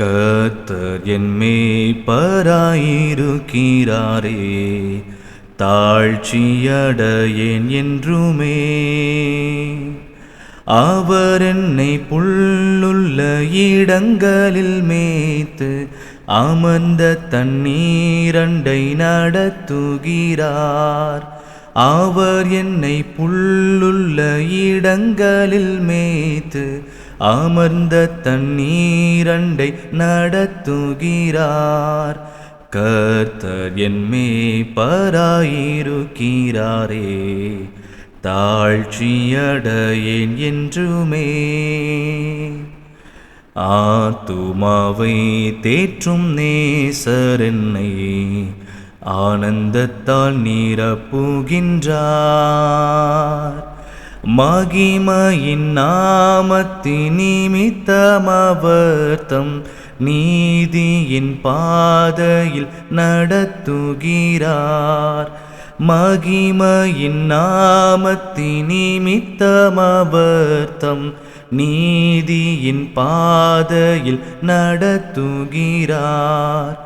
கத்தர் என்மே பராயிருக்கிறாரே. தாழ்ச்சியடையேன் என்றுமே. அவர் என்னை புல்லுள்ள இடங்களில் மேய்த்து அமர்ந்த தண்ணீரண்டை நடத்துகிறார். அவர் என்னை புல்லுள்ள இடங்களில் மேய்த்து அமர்ந்த தண்ணீரண்டை நடத்துகிறார். கர்த்தர் என் மேய்ப்பராயிருக்கிறாரே தாழ்ச்சியடையேன் என்றுமே. ஆத்துமாவை தேற்றும் நேசர் என்னை. ஆனந்தத்தால் நீரப்புகின்றார். மகிமையின் நாமத்தி நிமித்தமவர்த்தம் நீதியின் பாதையில் நடத்துகிறார். மகிமையின் நாமத்தி நிமித்தமவர்த்தம் நீதியின் பாதையில் நடத்துகிறார்.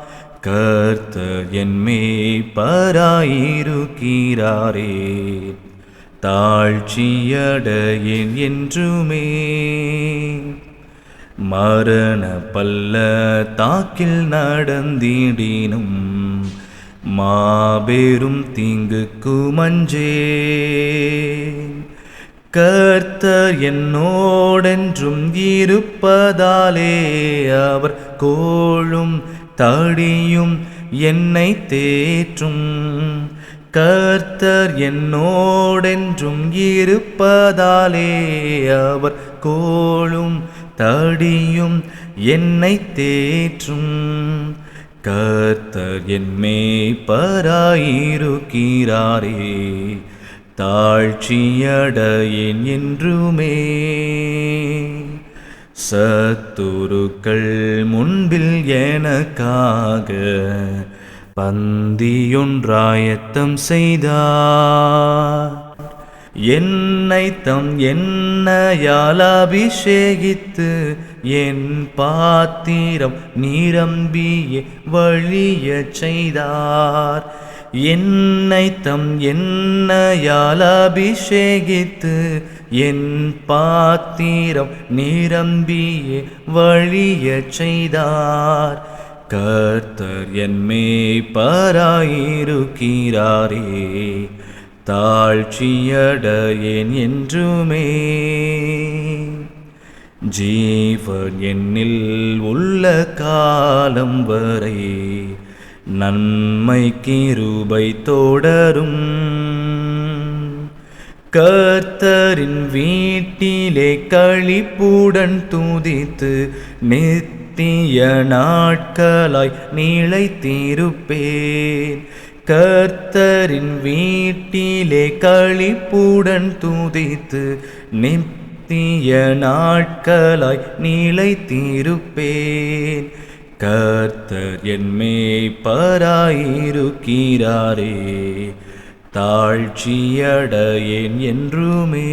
கர்த்தர் என்மே பராயிருக்கிறாரே. தாழ்ச்சியடையேன் என்றுமே. மரண பல்ல தாக்கில் நடந்திடினும் மாபெரும் தீங்குக்கு மஞ்சே கர்த்தர் என்னோடென்றும் இருப்பதாலே அவர் கோளும் தடியும் என்னை தேற்றும். கர்த்தர் என்னோடென்றும் இருப்பதாலே அவர் கோளும் தடியும் என்னை தேற்றும். கர்த்தர் என்மே பராயிருக்கிறாரே தாழ்ச்சியடையேன் என்றுமே. சத்துருக்கள் முன்பில் எனக்காக பந்தியொன்றாயத்தம் செய்தார். என்னை தம் என்னையால் அபிஷேகித்து என் பாத்திரம் நிரம்பிய வழிய செய்தார். என்னை தம் என்னையால் அபிஷேகித்து என் பாத்திரம் நிரம்பியே வழியச் செய்தார். கர்த்தர் என் மேய்ப்பராயிருக்கிறாரே தாழ்ச்சியடையேன் என்றுமே. ஜீவன் என்னில் உள்ள காலம் வரை நன்மை கிருபை தொடரும். கர்த்தரின் வீட்டிலே கழிப்புடன் துதித்து நித்திய நாட்களாய் நிலைத்திருப்பேன். கர்த்தரின் வீட்டிலே கழிப்புடன் துதித்து நித்திய நாட்களாய் நிலைத்திருப்பேன். கர்த்தர் என் மேய்ப்பராயிருக்கிறாரே தாழ்ச்சியடையேன் என்றுமே.